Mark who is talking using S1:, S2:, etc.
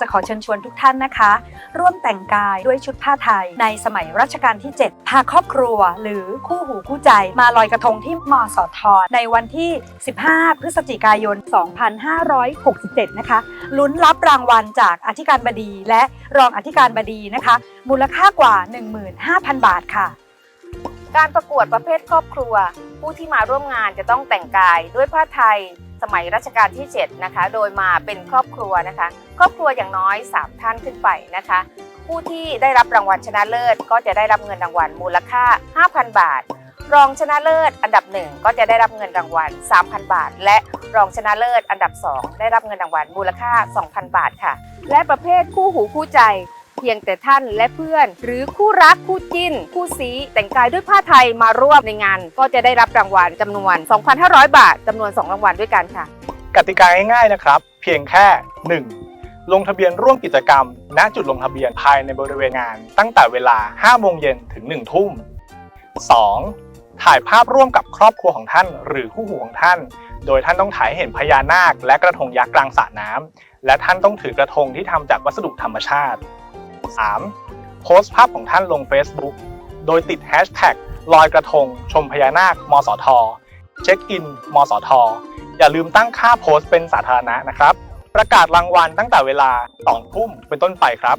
S1: จะขอเชิญชวนทุกท่านนะคะ ร่วมแต่งกายด้วยชุดผ้าไทย ในสมัยรัชกาลที่ 7 พาครอบครัว หรือคู่หูคู่ใจ มาลอยกระทงที่มสทในวันที่ 15 พฤศจิกายน 2567 นะคะ ลุ้นรับรางวัลจากอธิการบดีและรองอธิการบดีนะคะ มูลค่ากว่า 15,000 บาทค่ะ
S2: การประกวดประเภทครอบครัว ผู้ที่มาร่วมงานจะต้องแต่งกายด้วยผ้าไทย สมัยรัชกาลที่ 7 นะคะ โดยมาเป็นครอบครัวนะคะ ครอบครัวอย่างน้อย 3 ท่านขึ้นไปนะคะ ผู้ที่ได้รับรางวัลชนะเลิศ ก็จะได้รับเงินรางวัลมูลค่า 5,000 บาท รองชนะเลิศอันดับหนึ่งก็จะได้รับเงินรางวัล 3,000 บาท และรองชนะเลิศอันดับ 2 ได้รับเงินรางวัลมูลค่า 2,000 บาทค่ะ และประเภทคู่หูคู่ใจ เพียงแต่ท่านและเพื่อน หรือคู่รักคู่จิ้น คู่ซีแต่งกายด้วยผ้าไทยมาร่วมในงาน ก็จะได้รับรางวัลจำนวน 2,500 บาทจำนวน 2 รางวัลด้วยกันค่ะ
S3: กติกาง่ายๆนะครับ เพียงแค่ 1. ลงทะเบียนร่วมกิจกรรม ณจุดลงทะเบียนภายในบริเวณงาน ตั้งแต่เวลา 5 โมงเย็นถึง 1 ทุ่ม 2. ถ่ายภาพร่วมกับครอบครัวของท่าน หรือคู่หูของท่าน โดยท่านต้องถ่ายเห็นพญานาค และกระทงยักษ์กลางสระน้ำและท่านต้องถือกระทงที่ทำจากวัสดุธรรมชาติ 3. โพสต์ภาพของท่านลง Facebook โดยติดแฮชแท็กลอยกระทง ชมพญานาค มสท เช็คอิน มสท อย่าลืมตั้งค่าโพสต์เป็นสาธารณะนะครับ ประกาศรางวัลตั้งแต่เวลา 2 ทุ่มเป็นต้นไปครับ